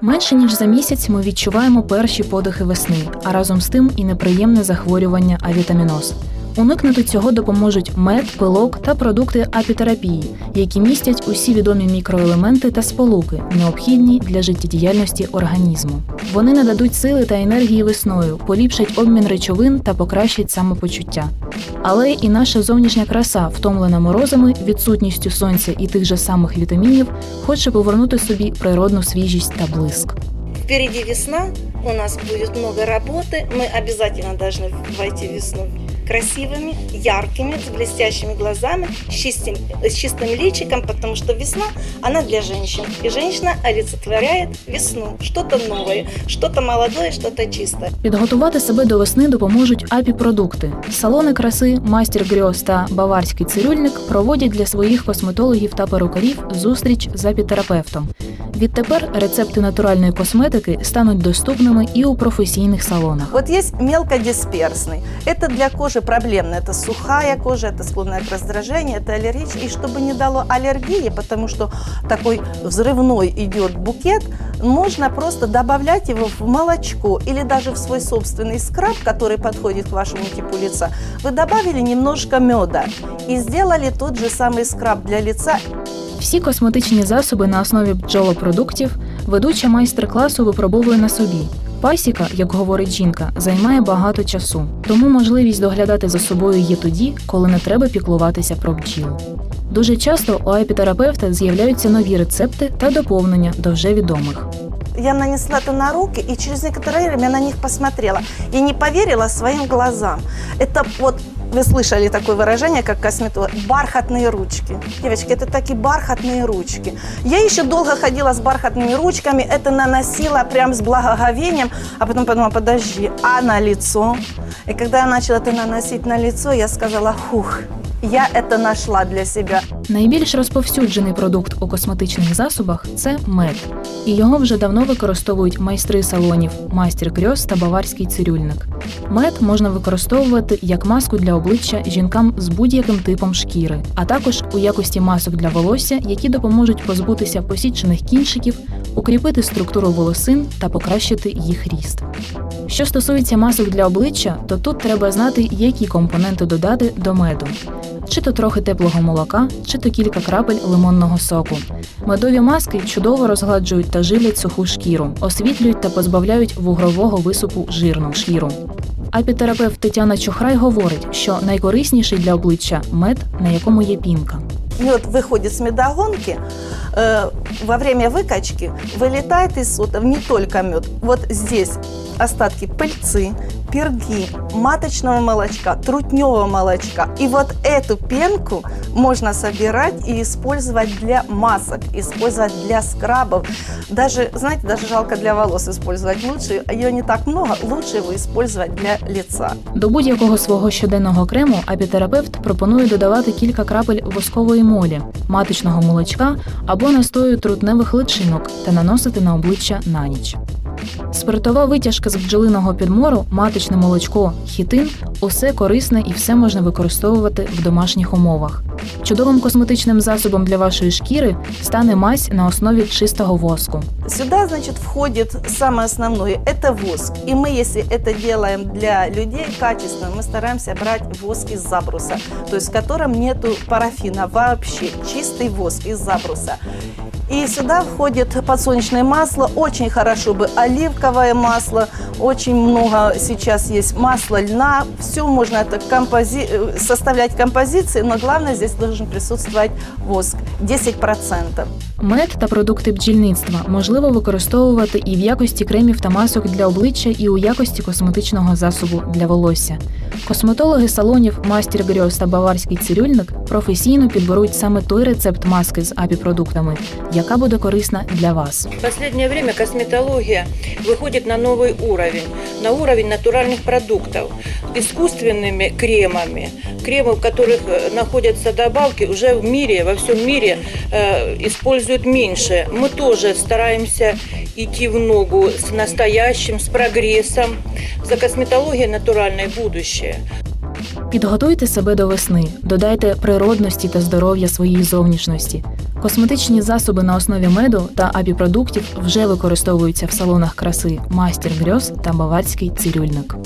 Менше ніж за місяць ми відчуваємо перші подихи весни, а разом з тим і неприємне захворювання авітаміноз. Уникнути цього допоможуть мед, пилок та продукти апітерапії, які містять усі відомі мікроелементи та сполуки, необхідні для життєдіяльності організму. Вони нададуть сили та енергії весною, поліпшать обмін речовин та покращать самопочуття. Але і наша зовнішня краса, втомлена морозами, відсутністю сонця і тих же самих вітамінів, хоче повернути собі природну свіжість та блиск. Впереди весна, у нас будет много работы. Мы обязательно должны войти в весну красивыми, яркими, с блестящими глазами, с чистым, с чистым личиком, потому что весна, она для женщин. И женщина олицетворяет весну. Что-то новое, что-то молодое, что-то чистое. Підготувати себе до весни допоможуть апі-продукти. Салони краси, майстер Грьоз та баварський цирюльник проводять для своїх косметологів та перукарів зустріч з апітерапевтом. Відтепер рецепти натуральної косметики стануть доступними і у професійних салонах. Вот есть мелкодисперсный. Это для кожи проблемно. Это сухая кожа, это склонная к раздражению, это аллергия. И чтобы не дало аллергии, потому что такой взрывной идет букет, можно просто добавлять его в молочко или даже в свой собственный скраб, который подходит к вашему типу лица. Вы добавили немножко меда и сделали тот же самый скраб для лица Всі косметичні засоби на основі бджолопродуктів ведуча майстер-класу випробовує на собі. Пасіка, як говорить жінка, займає багато часу, тому можливість доглядати за собою є тоді, коли не треба піклуватися про бджіл. Дуже часто у епітерапевта з'являються нові рецепти та доповнення до вже відомих. Я нанесла это на руки, и через некоторое время на них посмотрела. И не поверила своим глазам. Это вот, вы слышали такое выражение, как косметолог, бархатные ручки. Девочки, это такие бархатные ручки. Я еще долго ходила с бархатными ручками, это наносила прям с благоговением, а потом подумала, подожди, а на лицо? И когда я начала это наносить на лицо, я сказала, хух, я это нашла для себя. Найбільш розповсюджений продукт у косметичних засобах це мед, і його вже давно використовують майстри салонів, майстер Грьоз та баварський цирюльник. Мед можна використовувати як маску для обличчя жінкам з будь-яким типом шкіри, а також у якості масок для волосся, які допоможуть позбутися посічених кінчиків, укріпити структуру волосин та покращити їх ріст. Що стосується масок для обличчя, то тут треба знати, які компоненти додати до меду. Чи то трохи теплого молока, чи то кілька крапель лимонного соку. Медові маски чудово розгладжують та живлять суху шкіру, освітлюють та позбавляють вугрового висупу жирну шкіру. Апітерапевт Тетяна Чухрай говорить, що найкорисніший для обличчя мед, на якому є пінка Мед выходит с медогонки, э, во время выкачки вылетает из сотов не только мед. Вот здесь остатки пыльцы, перги, маточного молочка, трутневого молочка. И вот эту пенку можно собирать и использовать для масок, использовать для скрабов. Даже, знаете, даже жалко для волос использовать лучше. Ее не так много, лучше его использовать для лица. До будь-якого свого щоденного крему апітерапевт пропонує додавати кілька крапель воскової молі, маточного молочка або настою трутневих личинок та наносити на обличчя на ніч. Спиртова витяжка з бджолиного підмору, маточне молочко, хітин усе корисне і все можна використовувати в домашніх умовах. Чудовим косметичним засобом для вашої шкіри стане мазь на основі чистого воску. Сюда, значит, входит самое основное – это воск. И мы, если это делаем для людей качественно, мы стараемся брать воск из забруса, то есть в котором нету парафина вообще, чистый воск из забруса. И сюда входит подсолнечное масло, очень хорошо бы оливковое масло, очень много сейчас есть масла льна, все можно это компози... э, составлять композиции, но главное здесь должен присутствовать воск 10%. Мед та продукти бджільництва можливо використовувати і в якості кремів та масок для обличчя, і у якості косметичного засобу для волосся. Косметологи салонів Мастер Грьоз та Баварський цирюльник професійно підберуть саме той рецепт маски з апі-продуктами, яка буде корисна для вас. В последнее время косметология выходит на новый уровень, на уровень натуральных продуктов, искусственными кремами, кремы, в которых э, находятся добавки, уже в мире, во всем мире э, используют меньше. Мы тоже стараемся идти в ногу с настоящим, с прогрессом. За косметологией натуральное будущее. Підготуйте себе до весни, додайте природності та здоров'я своїй зовнішності. Косметичні засоби на основі меду та апіпродуктів вже використовуються в салонах краси Мастер Грьоз та Баварський цирюльник.